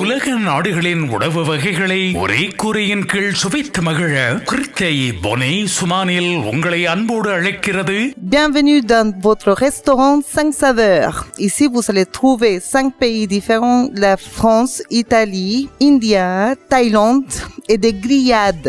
உலக நாடுகளின் உணவு வகைகளை ஒரே கூரையின் கீழ் சுவைத்து மகிழ கிருத்தை பொனே சுமானில் உங்களை அன்போடு அழைக்கிறது Bienvenue dans votre restaurant 5 saveurs. Ici, vous allez trouver 5 pays différents, la France, Italie, India, Thaïlande et des grillades.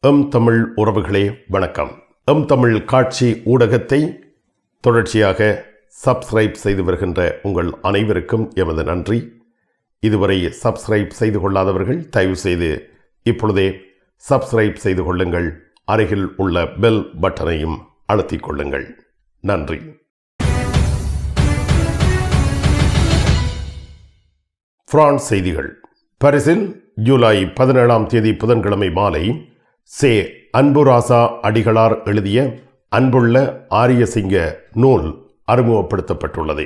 M Tamil உறவுகளே வணக்கம். எம் தமிழ் காட்சி ஊடகத்தை தொடர்ச்சியாக சப்ஸ்கிரைப் செய்து வருகின்ற உங்கள் அனைவருக்கும் எமது நன்றி. இதுவரை சப்ஸ்கிரைப் செய்து கொள்ளாதவர்கள் தயவு செய்து இப்பொழுதே சப்ஸ்கிரைப் செய்து கொள்ளுங்கள். அருகில் உள்ள பெல் பட்டனையும் அழுத்திக் கொள்ளுங்கள். நன்றி. பிரான்ஸ் செய்திகள். பரிசில் ஜூலை பதினேழாம் தேதி புதன்கிழமை மாலை சே அன்புராசா அடிகளார் எழுதிய அன்புள்ள ஆரியசிங்க நூல் அறிமுகப்படுத்தப்பட்டுள்ளது.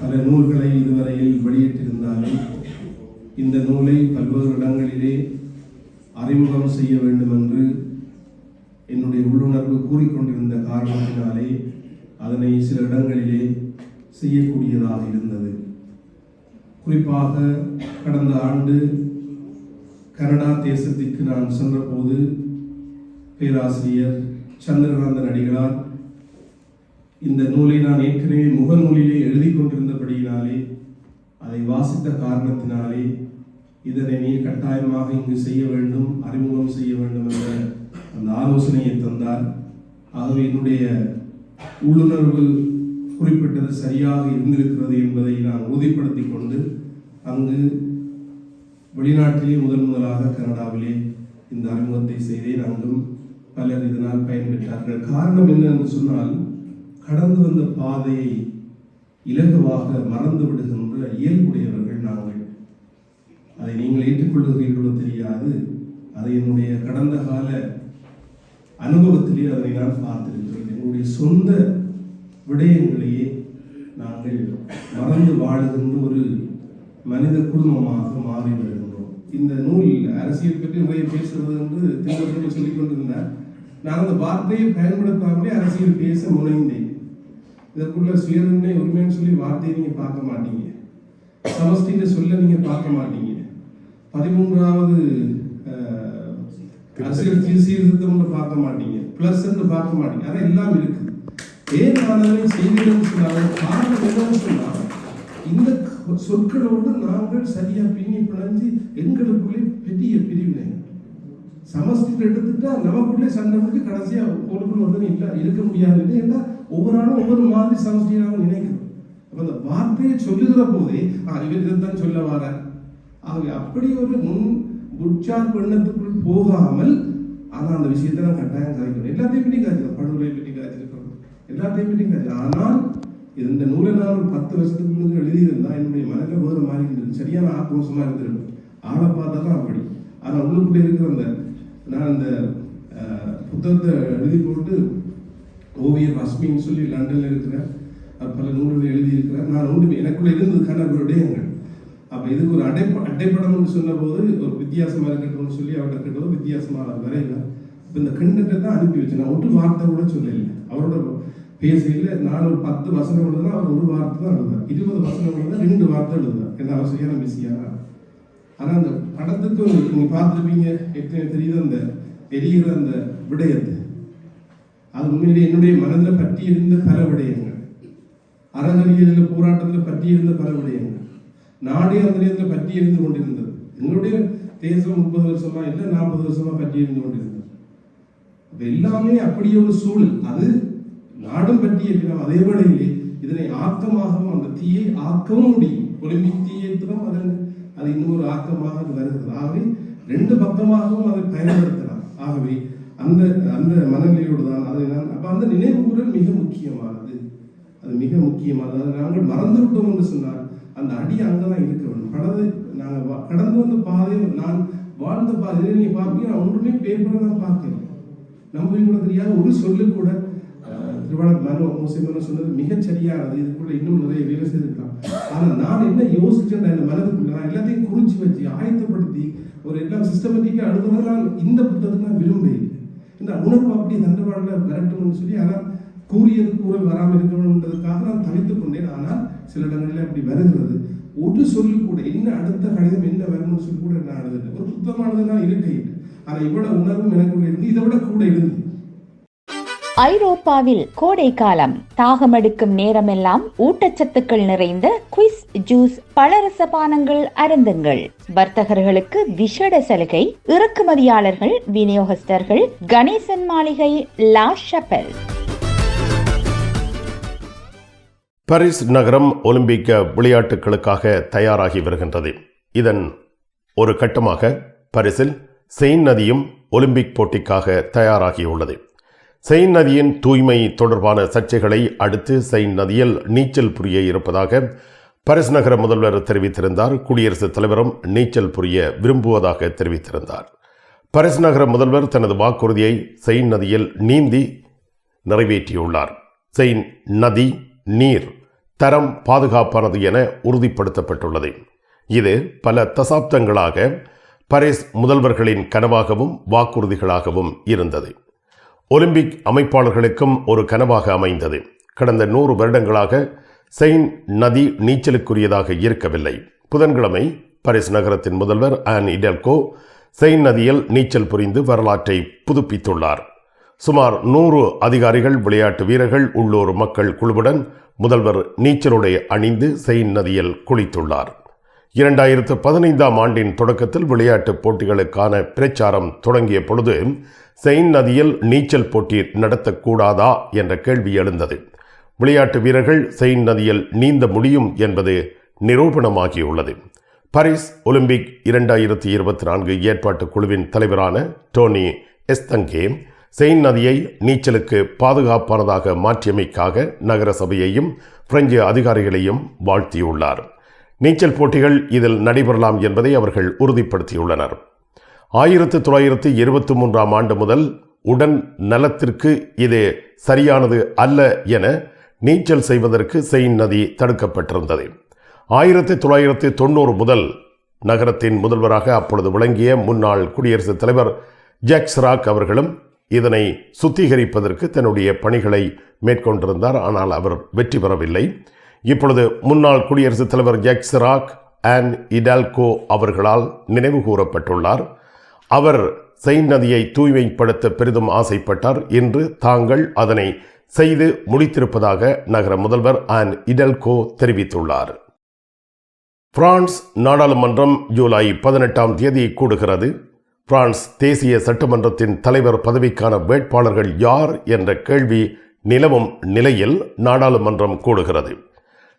பல நூல்களை இதுவரையில் வெளியிட்டிருந்தாலும் இந்த நூலை பல்வேறு இடங்களிலே அறிமுகம் செய்ய வேண்டும் என்று என்னுடைய உள்ளுணர்வு கூறிக்கொண்டிருந்த காரணத்தினாலே அதனை சில இடங்களிலே செய்யக்கூடியதாக இருந்தது. குறிப்பாக கடந்த ஆண்டு கனடா தேசத்திற்கு நான் சென்றபோது பேராசிரியர் சந்திரகாந்தன் அடிகளார் இந்த நூலை நான் ஏற்கனவே முகநூலிலே எழுதி கொண்டிருந்தபடியினாலே அதை வாசித்த காரணத்தினாலே இதனை நீ கட்டாயமாக இங்கு செய்ய வேண்டும் அறிமுகம் செய்ய வேண்டும் என்ற அந்த ஆலோசனையை தந்தார். ஆகவே என்னுடைய உள்ளுணர்வு குறிப்பிட்டது சரியாக இருந்திருக்கிறது என்பதை நான் உறுதிப்படுத்தி கொண்டு அங்கு வெளிநாட்டிலே முதன் முதலாக கனடாவிலே இந்த அறிமுகத்தை செய்தேன். அங்கும் பலர் இதனால் பயன்பெற்றார்கள். காரணம் என்ன என்று சொன்னால் கடந்து வந்த பாதையை இலகுவாக மறந்து விடுகின்ற இயல்புடையவர்கள் நாங்கள். அதை நீங்கள் ஏற்றுக்கொள்கிறீர்களோ தெரியாது. அதை என்னுடைய கடந்த கால அனுபவத்திலே அதனை நான் பார்த்திருக்கிறேன். என்னுடைய சொந்த விடயங்களையே நாங்கள் மறந்து வாழுகின்ற ஒரு மனித குடும்பமாக மாறி வருகின்றோம். இந்த நூல் அரசியல் பற்றி நிறைய பேசுறது என்று திருவள்ளுவர் சொல்லிக் கொண்டிருந்தார். நான் அந்த வார்த்தையை பயன்படுத்தாமலே அரசியல் பேச முனைந்தேன் இதற்குள்ள சுயநிர்ணய உரிமைன்னு சொல்லி வார்த்தையை நீங்கள் பார்க்க மாட்டீங்க. சமஷ்டின்னு சொல்ல நீங்கள் பார்க்க மாட்டீங்க. பதிமூன்றாவது அரசியல் சீர்திருத்தம்னு பார்க்க மாட்டீங்க. பிளஸ் பார்க்க மாட்டீங்க. அதான் எல்லாம் இருக்குது ஏன் நான் அதனை செய்தேன்னு சொன்னாலும் காரணம் என்னன்னு சொன்னால் இந்த சொற்களோடு நாங்கள் சரியாக பின்னி பிணைஞ்சு எங்களுக்குள்ளே பெரிய பிரிவினை. சமஸ்கிருதம் எடுத்துட்டா நமக்குள்ளே சண்டை போட்டு கடைசியா ஒருக்குள்ள ஒருத்தன் இல்லை இருக்க முடியாது ஏன்னா ஒவ்வொரு ஆளும் ஒவ்வொரு மாதிரி சமஸ்கிருதம் நினைக்கிறோம். அப்ப அந்த வார்த்தையை சொல்லுகிற போதே ஆ, இவர் தான் சொல்ல வர. ஆகவே அப்படி ஒரு முன் உற்சார் பெண்ணத்துக்குள் போகாமல் ஆனா அந்த விஷயத்தை நான் கட்டாயம் கதைக்கணும் எல்லாத்தையும் பற்றி காய்ச்சலாம் படுகொலை பற்றி காய்ச்சிருக்கோம் எல்லாத்தையும் பற்றி காய்ச்சலாம் ஆனால் இந்த நூலை நான் ஒரு பத்து வருஷத்துக்கு முன்னாடி எழுதியிருந்தா என்னுடைய மனதில் வேறு மாறி இருந்தது. சரியான ஆக்ரோஷமா இருந்திருக்கும். ஆளை பார்த்தா தான் அப்படி. ஆனால் உள்ளுக்குள்ளே இருக்கிற அந்த நான் அந்த புத்தகத்தை எழுதி போட்டு ஓவியர் ரஸ்மின்னு சொல்லி லண்டனில் இருக்கிறேன் பல நூல்கள் எழுதியிருக்கிறேன் நான் ஒன்று எனக்குள்ளே இருந்தது கணவர் விடயங்கள். அப்போ இதுக்கு ஒரு அடை அடைப்படம்னு சொன்ன போது ஒரு வித்தியாசமாக இருக்கட்டும்னு சொல்லி அவர்கிட்ட கிட்ட வித்தியாசமாக வரையில. இப்போ இந்த கிண்டத்தை தான் அனுப்பி வச்சேன். நான் ஒரு வார்த்தை கூட சொல்லலை. அவரோட பேசையில் நான் ஒரு பத்து வசனம் எழுதுனா அவர் ஒரு வார்த்தை தான் எழுதுவார். இருபது வசனம் எழுதுனா ரெண்டு வார்த்தை எழுதுவார். என்ன அவர் சரியான ஆனால் அந்த படத்துக்கு நீங்கள் பார்த்துருப்பீங்க எத்தனை தெரியுது அந்த எரிகிற அந்த விடயத்தை. அது உண்மையிலே என்னுடைய மனதில் பற்றி இருந்த பல விடயங்கள். அறநறியலில் போராட்டத்தில் பற்றி இருந்த பல விடயங்கள். நாடே அந்த நேரத்தில் பற்றி இருந்து கொண்டிருந்தது. எங்களுடைய தேசம் முப்பது வருஷமா இல்லை நாற்பது வருஷமா பற்றி இருந்து கொண்டிருந்தது. அது எல்லாமே அப்படியே ஒரு சூழல். அது நாடும் பற்றி இருக்கிறோம் அதே வேளையிலே இதனை ஆக்கமாகவும் அந்த தீயை ஆக்கவும் முடியும். ஒலிம்பிக் தீயத்திலும் அதன் அது இன்னொரு ஆக்கமாக அது வருகிறது. ஆகவே ரெண்டு பக்கமாகவும் அதை பயன்படுத்தலாம். ஆகவே அந்த அந்த மனநிலையோடு தான் அதை நான் அப்போ அந்த நினைவு மிக முக்கியமானது. அது மிக முக்கியமானது. அதை நாங்கள் மறந்து விட்டோம் என்று சொன்னால் அந்த அடி அங்கதான் இருக்க வேண்டும். கடந்து நாங்கள் கடந்து வந்த பாதையை நான் வாழ்ந்த பாதையை நீங்கள் பார்ப்பீங்க நான் ஒன்றுமே பேப்பரை தான் பார்க்கிறேன் நம்ம கூட தெரியாத ஒரு சொல்லு கூட திருவாளர் மனு மூசிமனோ சொன்னது மிகச்சரியானது. இதுக்குள்ள இன்னும் நிறைய வேலை செய்திருக்கலாம். ஆனால் நான் என்ன யோசிச்சேன் என் மனதுக்குள்ள நான் எல்லாத்தையும் குறிச்சு வச்சு ஆயத்தப்படுத்தி ஒரு எல்லாம் சிஸ்டமேட்டிக்காக அடுத்தது நான் இந்த புத்தகத்தை நான் விரும்புகிறேன் இந்த உணர்வு அப்படி தண்டவாடில் விரட்டணும்னு சொல்லி ஆனால் கூறியது கூறல் வராமல் இருக்கணுன்றதுக்காக நான் தவித்துக் கொண்டேன். ஆனால் சில இடங்களில் அப்படி வருகிறது. ஒரு சொல்லு கூட என்ன அடுத்த கடிதம் என்ன வரணும்னு சொல்லி கூட நான் எழுதுறேன் ஒரு புத்தகமானது நான் இருக்கேன் ஆனால் இவ்வளோ உணர்வும் எனக்குள்ள இருந்து இதை விட கூட இருந்து ஐரோப்பாவில் கோடை காலம். தாகமெடுக்கும் நேரமெல்லாம் ஊட்டச்சத்துக்கள் நிறைந்த குவிஸ் ஜூஸ் பலரச பானங்கள் அருந்துங்கள். வர்த்தகர்களுக்கு விஷட சலுகை இறக்குமதியாளர்கள் விநியோகஸ்தர்கள் கணேசன் மாளிகை லா ஷப்பல். பாரிஸ் நகரம் ஒலிம்பிக் விளையாட்டுகளுக்காக தயாராகி வருகின்றது. இதன் ஒரு கட்டமாக பரிசில் செயின் நதியும் ஒலிம்பிக் போட்டிக்காக தயாராகியுள்ளது. செயின் நதியின் தூய்மை தொடர்பான சர்ச்சைகளை அடுத்து செயின் நதியில் நீச்சல் புரிய இருப்பதாக பரிஸ் நகர முதல்வர் தெரிவித்திருந்தார். குடியரசுத் தலைவரும் நீச்சல் புரிய விரும்புவதாக தெரிவித்திருந்தார். பரிஸ் நகர முதல்வர் தனது வாக்குறுதியை செயின் நதியில் நீந்தி நிறைவேற்றியுள்ளார். செயின் நதி நீர் தரம் பாதுகாப்பானது என உறுதிப்படுத்தப்பட்டுள்ளது. இது பல தசாப்தங்களாக பரிஸ் முதல்வர்களின் கனவாகவும் வாக்குறுதிகளாகவும் இருந்தது. ஒலிம்பிக் அமைப்பாளர்களுக்கும் ஒரு கனவாக அமைந்தது. கடந்த நூறு வருடங்களாக செயின் நதி நீச்சலுக்குரியதாக இருக்கவில்லை. புதன்கிழமை பாரிஸ் நகரத்தின் முதல்வர் ஆன் இடல்கோ செயின் நதியில் நீச்சல் புரிந்து வரலாற்றை புதுப்பித்துள்ளார். சுமார் நூறு அதிகாரிகள் விளையாட்டு வீரர்கள் உள்ளூர் மக்கள் குழுவுடன் முதல்வர் நீச்சலுடை அணிந்து செயின் நதியில் குளித்துள்ளார். இரண்டாயிரத்து பதினைந்தாம் ஆண்டின் தொடக்கத்தில் விளையாட்டுப் போட்டிகளுக்கான பிரச்சாரம் தொடங்கிய பொழுது செயின் நதியில் நீச்சல் போட்டி நடத்தக்கூடாதா என்ற கேள்வி எழுந்தது. விளையாட்டு வீரர்கள் செயின் நதியில் நீந்த முடியும் என்பது நிரூபணமாகியுள்ளது. பாரிஸ் ஒலிம்பிக் இரண்டாயிரத்தி இருபத்தி நான்கு ஏற்பாட்டு குழுவின் தலைவரான டோனி எஸ்தங்கே செயின் நதியை நீச்சலுக்கு பாதுகாப்பானதாக மாற்றியமைக்காக நகர சபையையும் பிரெஞ்சு அதிகாரிகளையும் வாழ்த்தியுள்ளார். நீச்சல் போட்டிகள் இதில் நடைபெறலாம் என்பதை அவர்கள் உறுதிப்படுத்தியுள்ளனர். ஆயிரத்து தொள்ளாயிரத்து இருபத்தி மூன்றாம் ஆண்டு முதல் உடன் நலத்திற்கு இது சரியானது அல்ல என நீச்சல் செய்வதற்கு செயின் நதி தடுக்கப்பட்டிருந்தது. ஆயிரத்தி தொள்ளாயிரத்து தொண்ணூறு முதல் நகரத்தின் முதல்வராக அப்பொழுது விளங்கிய முன்னாள் குடியரசுத் தலைவர் ஜாக் சிராக் அவர்களும் இதனை சுத்திகரிப்பதற்கு தன்னுடைய பணிகளை மேற்கொண்டிருந்தார். ஆனால் அவர் வெற்றி பெறவில்லை. இப்பொழுது முன்னாள் குடியரசுத் தலைவர் ஜாக் சிராக் அண்ட் இடால்கோ அவர்களால் நினைவு கூறப்பட்டுள்ளார். அவர் செயின் நதியை தூய்மைப்படுத்த பெரிதும் ஆசைப்பட்டார் இன்று தாங்கள் அதனை செய்து முடித்திருப்பதாக நகர முதல்வர் அண்ட் இடல்கோ தெரிவித்துள்ளார். பிரான்ஸ் நாடாளுமன்றம் ஜூலை பதினெட்டாம் தேதி கூடுகிறது. பிரான்ஸ் தேசிய சட்டமன்றத்தின் தலைவர் பதவிக்கான வேட்பாளர்கள் யார் என்ற கேள்வி நிலவும் நிலையில் நாடாளுமன்றம் கூடுகிறது.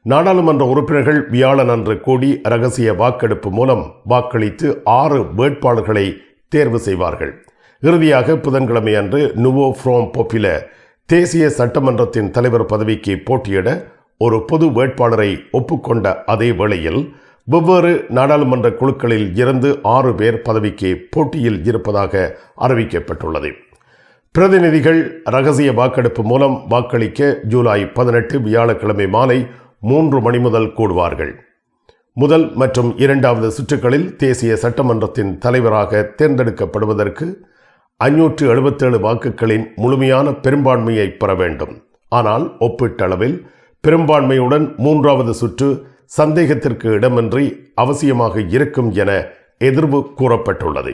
நாடாளுமன்ற உறுப்பினர்கள் வியாழன் அன்று கூடி ரகசிய வாக்கெடுப்பு மூலம் வாக்களித்து ஆறு வேட்பாளர்களை தேர்வு செய்வார்கள். இறுதியாக புதன்கிழமை அன்று நுவோ ஃப்ரோம் பொப்பில தேசிய சட்டமன்றத்தின் தலைவர் பதவிக்கு போட்டியிட ஒரு பொது வேட்பாளரை ஒப்புக்கொண்ட அதே வேளையில் வெவ்வேறு நாடாளுமன்ற குழுக்களில் இருந்து ஆறு பேர் பதவிக்கு போட்டியில் இருப்பதாக அறிவிக்கப்பட்டுள்ளது. பிரதிநிதிகள் ரகசிய வாக்கெடுப்பு மூலம் வாக்களிக்க ஜூலை பதினெட்டு வியாழக்கிழமை மாலை மூன்று மணி முதல் கூடுவார்கள். முதல் மற்றும் இரண்டாவது சுற்றுகளில் தேசிய சட்டமன்றத்தின் தலைவராக தேர்ந்தெடுக்கப்படுவதற்கு ஐநூற்று எழுபத்தேழு வாக்குகளின் முழுமையான பெரும்பான்மையை பெற வேண்டும். ஆனால் ஒப்பீட்டளவில் பெரும்பான்மையுடன் மூன்றாவது சுற்று சந்தேகத்திற்கு இடமின்றி அவசியமாக இருக்கும் என எதிர்வு கூறப்பட்டுள்ளது.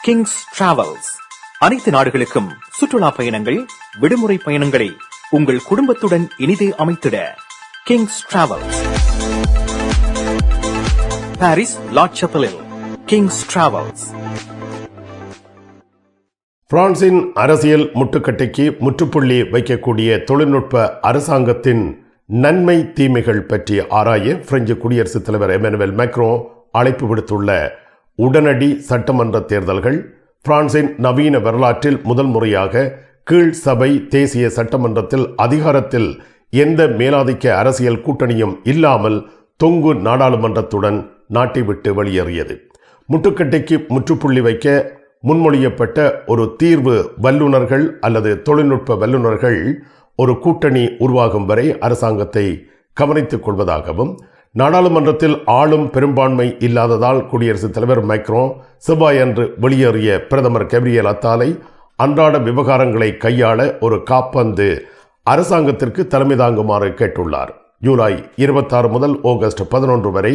கிங்ஸ் டிராவல்ஸ் அனைத்து நாடுகளுக்கும் சுற்றுலா பயணங்கள் விடுமுறை பயணங்களை உங்கள் குடும்பத்துடன் இனிதே அமைத்திட கிங்ஸ் டிராவல்ஸ் பாரிஸ் லாட்சப்பலில் கிங்ஸ் டிராவல்ஸ் பிரான்சின் அரசியல் முட்டுக்கட்டைக்கு முற்றுப்புள்ளி வைக்கக்கூடிய தொழில்நுட்ப அரசாங்கத்தின் நன்மை தீமைகள் பற்றி ஆராய பிரெஞ்சு குடியரசுத் தலைவர் எமனுவல் மேக்ரோ அழைப்பு விடுத்துள்ள உடனடி சட்டமன்ற தேர்தல்கள் பிரான்சின் நவீன வரலாற்றில் முதல் முறையாக கீழ் சபை தேசிய சட்டமன்றத்தில் அதிகாரத்தில் எந்த மேலாதிக்க அரசியல் கூட்டணியும் இல்லாமல் தொங்கு நாடாளுமன்றத்துடன் நாட்டை விட்டு வெளியேறியது. முட்டுக்கட்டைக்கு முற்றுப்புள்ளி வைக்க முன்மொழியப்பட்ட ஒரு தீர்வு வல்லுநர்கள் அல்லது தொழில்நுட்ப வல்லுநர்கள் ஒரு கூட்டணி உருவாகும் வரை அரசாங்கத்தை கவனித்துக் கொள்வதாகவும் நாடாளுமன்றத்தில் ஆளும் பெரும்பான்மை இல்லாததால் குடியரசுத் தலைவர் மைக்ரோ செவ்வாயன்று வெளியேறிய பிரதமர் கெப்ரியல் அத்தாலை அன்றாட விவகாரங்களை கையாள ஒரு காப்பந்து அரசாங்கத்திற்கு தலைமை தாங்குமாறு கேட்டுள்ளார். ஜூலை இருபத்தாறு முதல் ஆகஸ்ட் பதினொன்று வரை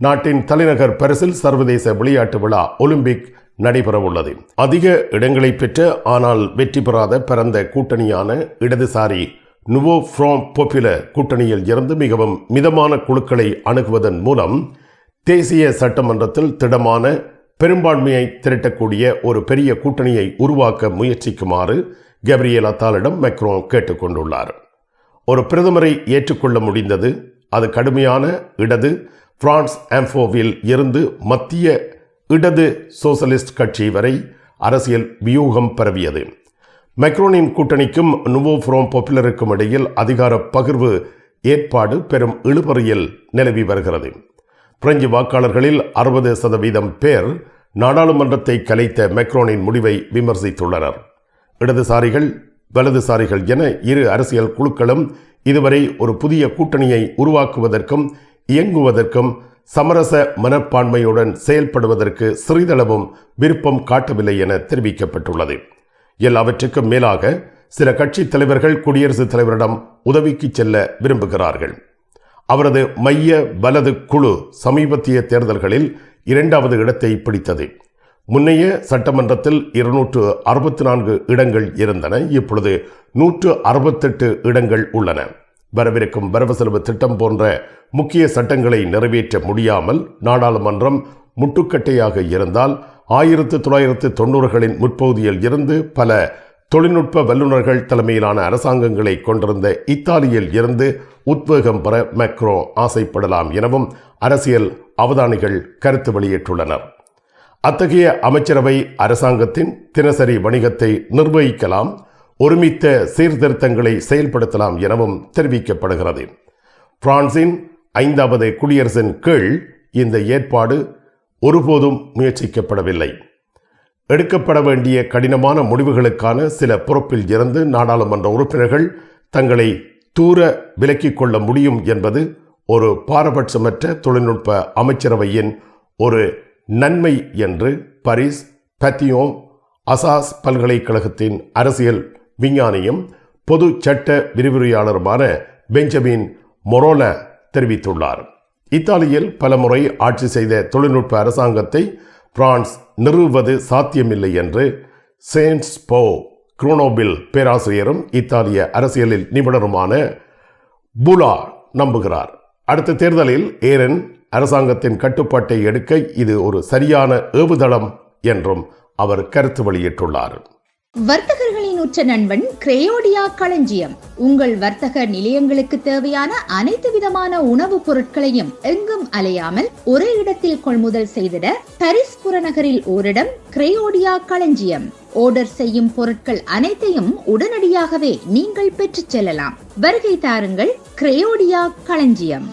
நாட்டின் தலைநகர் பரிசில் சர்வதேச விளையாட்டு விழா ஒலிம்பிக் நடைபெறவுள்ளது. அதிக இடங்களை பெற்ற ஆனால் வெற்றி பெறாத பரந்த கூட்டணியான இடதுசாரி நுவோ ஃப்ரோம் பாப்புலர் கூட்டணியில் இருந்து மிகவும் மிதமான குழுக்களை அணுகுவதன் மூலம் தேசிய சட்டமன்றத்தில் திடமான பெரும்பான்மையை திரட்டக்கூடிய ஒரு பெரிய கூட்டணியை உருவாக்க முயற்சிக்குமாறு கப்ரியல் அத்தாலிடம் மெக்ரோ கேட்டுக்கொண்டுள்ளார் ஒரு பிரதமரை ஏற்றுக்கொள்ள முடிந்தது. அது கடுமையான இடது பிரான்ஸ் ஆம்போவில் இருந்து மத்திய இடது சோசலிஸ்ட் கட்சி வரை அரசியல் வியூகம் பரவியது. மெக்ரோனின் கூட்டணிக்கும் நுவோ ஃப்ரோம் பாப்புலருக்கும் இடையில் அதிகார பகிர்வு ஏற்பாடு பெரும் இழுபறியில் நிலவி வருகிறது. பிரெஞ்சு வாக்காளர்களில் அறுபது சதவீதம் பேர் நாடாளுமன்றத்தை கலைத்த மெக்ரோனின் முடிவை விமர்சித்துள்ளனர். இடதுசாரிகள் வலதுசாரிகள் என இரு அரசியல் குழுக்களும் இதுவரை ஒரு புதிய கூட்டணியை உருவாக்குவதற்கும் இயங்குவதற்கும் சமரச மனப்பான்மையுடன் செயல்படுவதற்கு சிறிதளவும் விருப்பம் காட்டவில்லை என தெரிவிக்கப்பட்டுள்ளது. எல்லாவற்றுக்கும் மேலாக சில கட்சித் தலைவர்கள் குடியரசுத் தலைவரிடம் உதவிக்கு செல்ல விரும்புகிறார்கள். அவரது மைய வலது குழு சமீபத்திய தேர்தல்களில் இரண்டாவது இடத்தை பிடித்தது. முன்னைய சட்டமன்றத்தில் இருநூற்று அறுபத்தி நான்கு இடங்கள் இருந்தன. இப்பொழுது நூற்று அறுபத்தெட்டு இடங்கள் உள்ளன. வரவிருக்கும் வரவு செலவு திட்டம் போன்ற முக்கிய சட்டங்களை நிறைவேற்ற முடியாமல் நாடாளுமன்றம் முட்டுக்கட்டையாக இருந்தால் ஆயிரத்து தொள்ளாயிரத்து தொண்ணூறுகளின் முற்பகுதியில் இருந்து பல தொழில்நுட்ப வல்லுநர்கள் தலைமையிலான அரசாங்கங்களை கொண்டிருந்த இத்தாலியில் இருந்து உத்வேகம் பெற மேக்ரோ ஆசைப்படலாம் எனவும் அரசியல் அவதானிகள் கருத்து வெளியிட்டுள்ளனர். அத்தகைய அமைச்சரவை அரசாங்கத்தின் தினசரி வணிகத்தை நிர்வகிக்கலாம் ஒருமித்த சீர்திருத்தங்களை செயல்படுத்தலாம் எனவும் தெரிவிக்கப்படுகிறது. பிரான்சின் ஐந்தாவது குடியரசின் கீழ் இந்த ஏற்பாடு ஒருபோதும் முயற்சிக்கப்படவில்லை. எடுக்கப்பட வேண்டிய கடினமான முடிவுகளுக்கான சில பொறுப்பில் இருந்து நாடாளுமன்ற உறுப்பினர்கள் தங்களை தூர விலக்கிக் கொள்ள முடியும் என்பது ஒரு பாரபட்சமற்ற தொழில்நுட்ப அமைச்சரவையின் ஒரு நன்மை என்று பரிஸ் பத்தியோ அசாஸ் பல்கலைக்கழகத்தின் அரசியல் விஞ்ஞானியும் பொது சட்ட விரிவுரையாளருமான பெஞ்சமின் மொரோல தெரிவித்துள்ளார். இத்தாலியில் பலமுறை ஆட்சி செய்த தொழில்நுட்ப அரசாங்கத்தை பிரான்ஸ் நிறுவுவது சாத்தியமில்லை என்று சேன்ஸ் போ குரோனோபில் பேராசிரியரும் இத்தாலிய அரசியலில் நிபுணருமான புலா நம்புகிறார். அடுத்த தேர்தலில் ஏரன் அரசாங்கத்தின் கட்டுப்பாட்டை எடுக்க இது ஒரு சரியான ஏவுதளம் என்றும் அவர் கருத்து வெளியிட்டுள்ளார். வர்த்தகர்கள் உற்ற நண்பன் கிரேயோடியா களஞ்சியம். உங்கள் வர்த்தக நிலையங்களுக்கு தேவையான அனைத்து விதமான உணவுப் பொருட்களையும் எங்கும் அலையாமல் ஒரே இடத்தில் கொள்முதல் செய்திட பரிஸ் புறநகரில் ஓரிடம் கிரேயோடியா களஞ்சியம். ஆர்டர் செய்யும் பொருட்கள் அனைத்தையும் உடனடியாகவே நீங்கள் பெற்றுச் செல்லலாம். வருகை தாருங்கள் கிரேயோடியா களஞ்சியம்.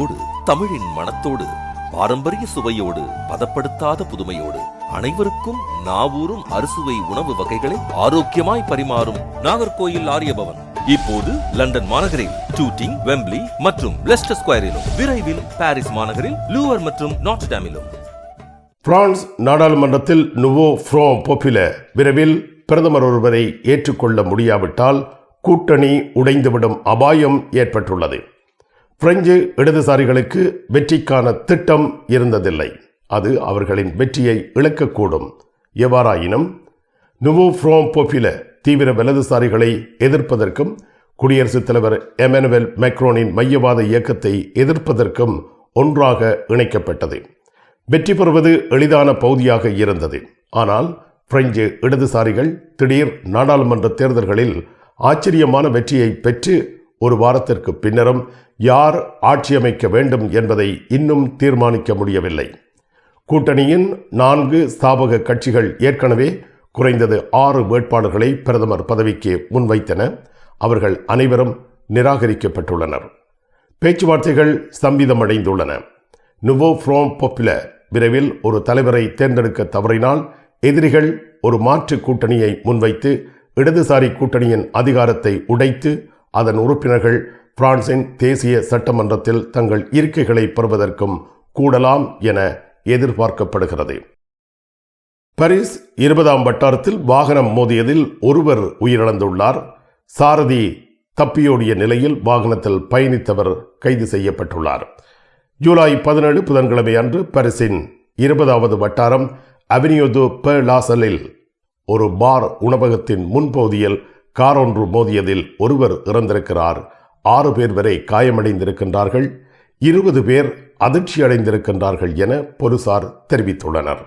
தாயின் தமிழின் மனத்தோடு பாரம்பரிய சுவையோடு பதப்படுத்தாத புதுமையோடு அனைவருக்கும் நாவூரும் அறுசுவை உணவு வகைகளை ஆரோக்கியமாய் பரிமாறும் நாகர்கோயில் ஆரியபவன். இப்போது லண்டன் மாநகரில் டூட்டிங் வெம்ப்லி மற்றும் லெஸ்டர் ஸ்கொயரிலும் விரைவில் பாரிஸ் மாநகரில் லூவர் மற்றும் நாட்ஸ்டாமிலும் பிரான்ஸ் நாடாளுமன்றத்தில் நுவோ ஃப்ரோ போப்பில விரைவில் பிரதமர் ஒருவரை ஏற்றுக்கொள்ள முடியாவிட்டால் கூட்டணி உடைந்துவிடும் அபாயம் ஏற்பட்டுள்ளது. பிரெஞ்சு இடதுசாரிகளுக்கு வெற்றிக்கான திட்டம் இருந்ததில்லை. அது அவர்களின் வெற்றியை இழக்கக்கூடும். எவ்வாறாயினும் நுவோ ஃப்ரோம் பொப்பில தீவிர வலதுசாரிகளை எதிர்ப்பதற்கும் குடியரசுத் தலைவர் எமனுவல் மேக்ரோனின் மையவாத இயக்கத்தை எதிர்ப்பதற்கும் ஒன்றாக இணைக்கப்பட்டது. வெற்றி பெறுவது எளிதான பகுதியாக இருந்தது. ஆனால் பிரெஞ்சு இடதுசாரிகள் திடீர் நாடாளுமன்ற தேர்தல்களில் ஆச்சரியமான வெற்றியை பெற்று ஒரு வாரத்திற்கு பின்னரும் யார் ஆட்சியமைக்க வேண்டும் என்பதை இன்னும் தீர்மானிக்க முடியவில்லை. கூட்டணியின் நான்கு ஸ்தாபக கட்சிகள் ஏற்கனவே குறைந்தது ஆறு வேட்பாளர்களை பிரதமர் பதவிக்கு முன்வைத்தன. அவர்கள் அனைவரும் நிராகரிக்கப்பட்டுள்ளனர். பேச்சுவார்த்தைகள் ஸ்தம்பிதமடைந்துள்ளன. நுவோ ஃப்ரோம் பொப்புல விரைவில் ஒரு தலைவரை தேர்ந்தெடுக்க தவறினால் எதிரிகள் ஒரு மாற்று கூட்டணியை முன்வைத்து இடதுசாரி கூட்டணியின் அதிகாரத்தை உடைத்து அதன் உறுப்பினர்கள் பிரான்சின் தேசிய சட்டமன்றத்தில் தங்கள் இருக்கைகளை பெறுவதற்கும் கூடலாம் என எதிர்பார்க்கப்படுகிறது. பரிஸ் இருபதாம் வட்டாரத்தில் வாகனம் மோதியதில் ஒருவர் உயிரிழந்துள்ளார். சாரதி தப்பியோடிய நிலையில் வாகனத்தில் பயணித்தவர் கைது செய்யப்பட்டுள்ளார். ஜூலை பதினேழு புதன்கிழமை அன்று பரிசின் இருபதாவது வட்டாரம் அவென்யூ பெர்லாசலில் லாசலில் ஒரு பார் உணவகத்தின் முன்பகுதியில் கார் ஒன்று மோதியதில் ஒருவர் இறந்திருக்கிறார். ஆறு பேர் வரை காயமடைந்திருக்கின்றார்கள். இருபது பேர் அதிர்ச்சி அடைந்திருக்கின்றார்கள் என போலீசார் தெரிவித்துள்ளனர்.